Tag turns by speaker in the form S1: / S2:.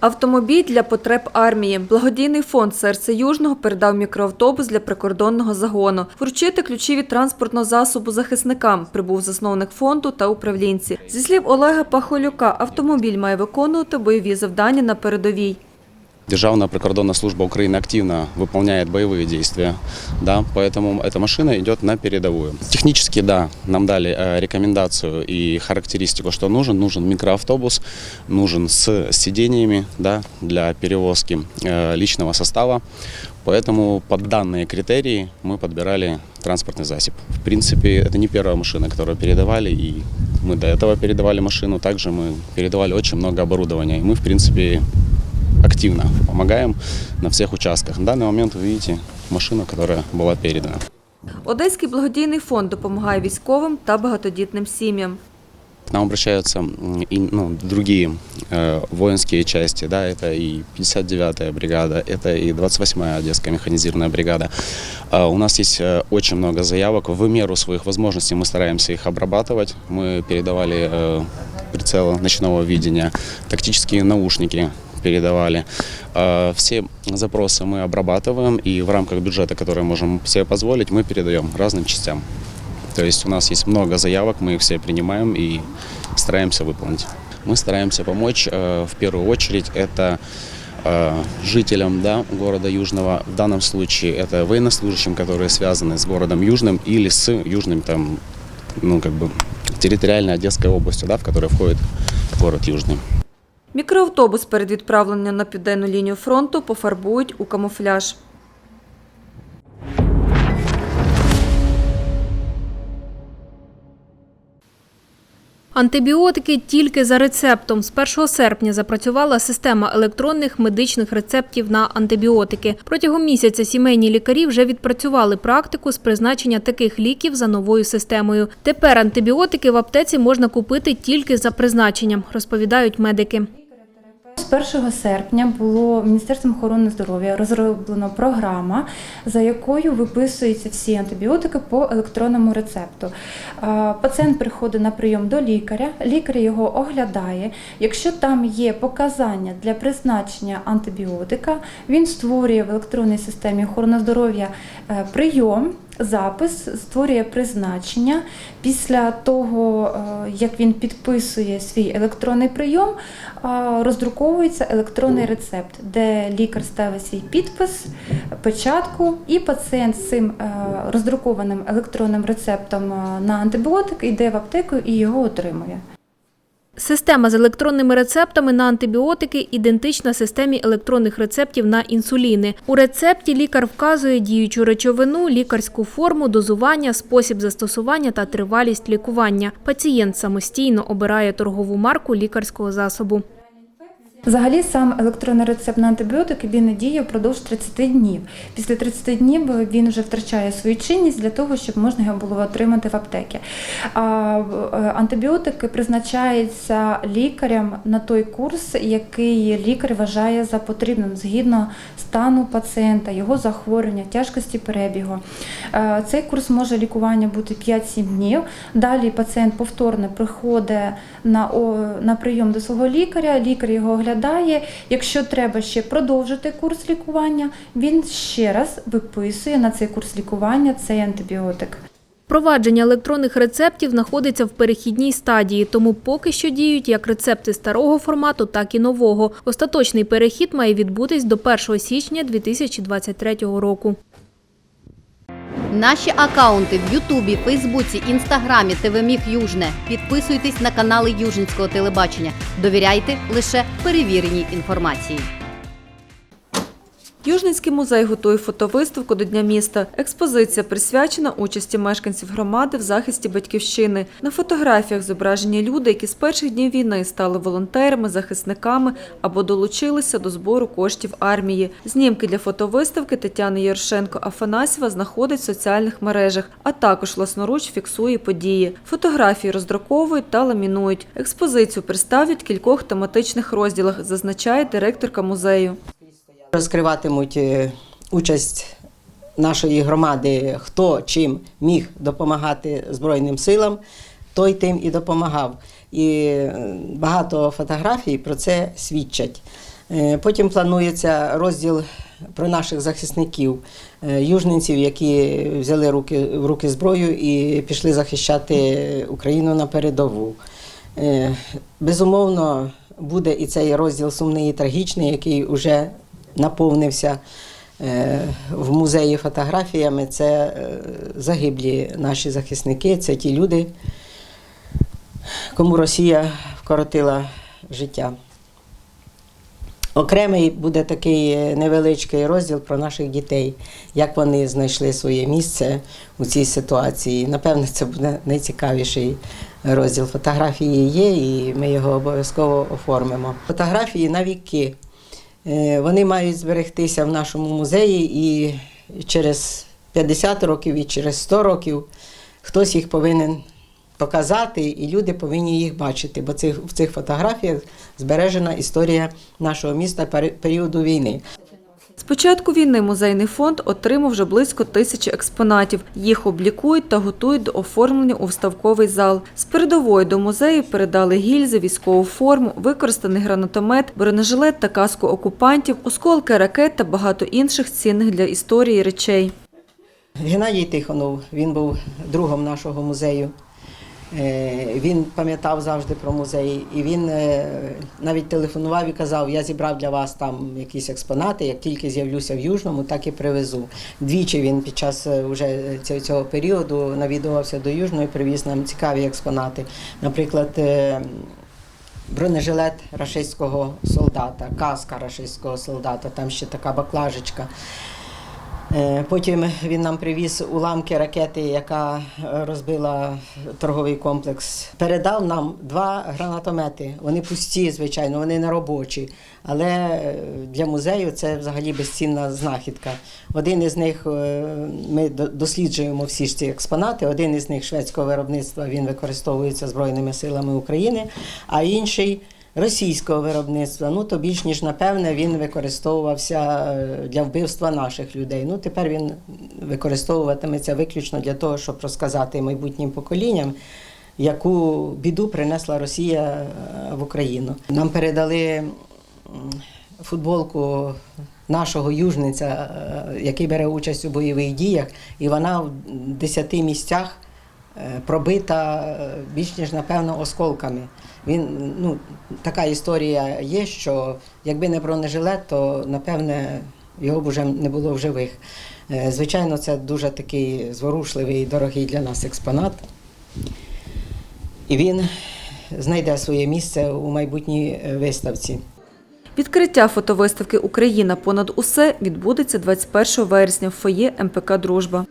S1: Автомобіль для потреб армії. Благодійний фонд Серце Южного передав мікроавтобус для прикордонного загону. Вручити ключі від транспортного засобу захисникам прибув засновник фонду та управлінці. Зі слів Олега Пахолюка, автомобіль має виконувати бойові завдання на передовій.
S2: Державная прикордонная служба Украины активно выполняет боевые действия, да, поэтому эта машина идет на передовую. Технически, да, нам дали э, рекомендацию и характеристику, что нужен. Нужен микроавтобус, нужен с сидениями, да, для перевозки э, личного состава. Поэтому под данные критерии мы подбирали транспортный засіб. В принципе, это не первая машина, которую передавали, и мы до этого передавали машину. Также мы передавали очень много оборудования. И мы, в принципе, активно помогаем на всех участках. На данный момент вы видите машину, которая была передана.
S1: Одеський благодійний фонд допомагає військовим та багатодітним сім'ям.
S2: К нам обращаются м, и, ну, другие э, воинские части, да, это и 59-я бригада, это и 28-я Одесская механизированная бригада. А у нас есть э, очень много заявок, в меру своих возможностей мы стараемся их обрабатывать. Мы передавали э, прицелы ночного видения, тактические наушники передавали. Э, Все запросы мы обрабатываем и в рамках бюджета, который можем себе позволить, мы передаем разным частям. То есть у нас есть много заявок, мы их все принимаем и стараемся выполнить. Мы стараемся помочь, э, в первую очередь, это э, жителям да, города Южного. В данном случае это военнослужащим, которые связаны с городом Южным или с Южным, там, ну, как бы, территориальной Одесской областью, да, в которой входит город Южный.
S1: Мікроавтобус перед відправленням на південну лінію фронту пофарбують у камуфляж.
S3: Антибіотики тільки за рецептом. З 1 серпня запрацювала система електронних медичних рецептів на антибіотики. Протягом місяця сімейні лікарі вже відпрацювали практику з призначення таких ліків за новою системою. Тепер антибіотики в аптеці можна купити тільки за призначенням, розповідають медики.
S4: З 1 серпня було Міністерством охорони здоров'я розроблено програма, за якою виписуються всі антибіотики по електронному рецепту. Пацієнт приходить на прийом до лікаря, лікар його оглядає. Якщо там є показання для призначення антибіотика, він створює в електронній системі охорони здоров'я е, прийом. Запис створює призначення. Після того, е, як він підписує свій електронний прийом, е, роздруковується електронний рецепт, де лікар ставить свій підпис, печатку, і пацієнт з цим е, роздрукованим електронним рецептом на антибіотик йде в аптеку і його отримує.
S3: Система з електронними рецептами на антибіотики ідентична системі електронних рецептів на інсуліни. У рецепті лікар вказує діючу речовину, лікарську форму, дозування, спосіб застосування та тривалість лікування. Пацієнт самостійно обирає торгову марку лікарського засобу.
S4: Взагалі сам електронний рецепт на антибіотики він діє впродовж 30 днів. Після 30 днів він вже втрачає свою чинність для того, щоб можна його було отримати в аптекі. А е, антибіотики призначаються лікарям на той курс, який лікар вважає за потрібним згідно стану пацієнта, його захворювання, тяжкості перебігу. Е, Цей курс може лікування бути 5-7 днів. Далі пацієнт повторно приходить на, на прийом до свого лікаря, лікар його оглядає. Якщо треба ще продовжити курс лікування, він ще раз виписує на цей курс лікування цей антибіотик.
S3: Впровадження електронних рецептів знаходиться в перехідній стадії, тому поки що діють як рецепти старого формату, так і нового. Остаточний перехід має відбутись до 1 січня 2023 року.
S5: Наші акаунти в Ютубі, Фейсбуці, Інстаграмі, ТВ Южне. Підписуйтесь на канали Южницького телебачення. Довіряйте лише перевіреній інформації.
S1: Южницький музей готує фотовиставку до Дня міста. Експозиція присвячена участі мешканців громади в захисті батьківщини. На фотографіях зображені люди, які з перших днів війни стали волонтерами, захисниками або долучилися до збору коштів армії. Знімки для фотовиставки Тетяни Ярошенко Афанасьєва знаходить в соціальних мережах, а також власноруч фіксує події. Фотографії роздруковують та ламінують. Експозицію представлять в кількох тематичних розділах, зазначає директорка музею.
S6: Розкриватимуть е, участь нашої громади, хто чим міг допомагати Збройним силам, той тим і допомагав. І е, багато фотографій про це свідчать. Е, Потім планується розділ про наших захисників, южненців, які взяли руки, в руки зброю і пішли захищати Україну на передову. Безумовно, буде і цей розділ сумний і трагічний, який вже наповнився е, в музеї фотографіями. Це е, загиблі наші захисники, це ті люди, кому Росія вкоротила життя. Окремий буде такий е, невеличкий розділ про наших дітей, як вони знайшли своє місце у цій ситуації. Напевне, це буде найцікавіший розділ. Фотографії є, і ми його обов'язково оформимо. Фотографії на віки. Е, Вони мають зберегтися в нашому музеї і через 50 років, і через 100 років хтось їх повинен показати, і люди повинні їх бачити, бо в цих фотографіях збережена історія нашого міста періоду війни.
S1: З початку війни музейний фонд отримав вже близько тисячі експонатів. Їх облікують та готують до оформлення у вставковий зал. З передової до музею передали гільзи, військову форму, використаний гранатомет, бронежилет та каску окупантів, осколки ракет та багато інших цінних для історії речей.
S6: Геннадій Тихонов, він був другом нашого музею. Е, Він пам'ятав завжди про музей, і він е, навіть телефонував і казав: я зібрав для вас там якісь експонати. Як тільки з'явлюся в Южному, так і привезу. Двічі він під час е, уже цього, цього періоду навідувався до Южного і привіз нам цікаві експонати. Наприклад, е, бронежилет рашистського солдата, каска рашистського солдата, там ще така баклажечка. Е, Потім він нам привіз уламки ракети, яка е, розбила торговий комплекс. Передав нам два гранатомети. Вони пусті, звичайно, вони не робочі. Але е, для музею це взагалі безцінна знахідка. Один із них ми досліджуємо всі ж ці експонати. Один із них шведського виробництва він використовується Збройними силами України, а інший російського виробництва. Ну то більш ніж напевне він використовувався е, для вбивства наших людей. Ну тепер він використовуватиметься виключно для того, щоб розказати майбутнім поколінням. Яку біду принесла Росія е, в Україну? Нам передали футболку нашого южниця, е, який бере участь у бойових діях, і вона в 10 місцях пробита е, більш ніж напевно осколками. Він ну така історія є, що якби не бронежилет, то напевне його б вже не було в живих. Е, Звичайно, це дуже такий зворушливий і дорогий для нас експонат. І він знайде своє місце у майбутній е, виставці.
S1: Відкриття фотовиставки Україна понад усе відбудеться 21 вересня в фоє МПК Дружба.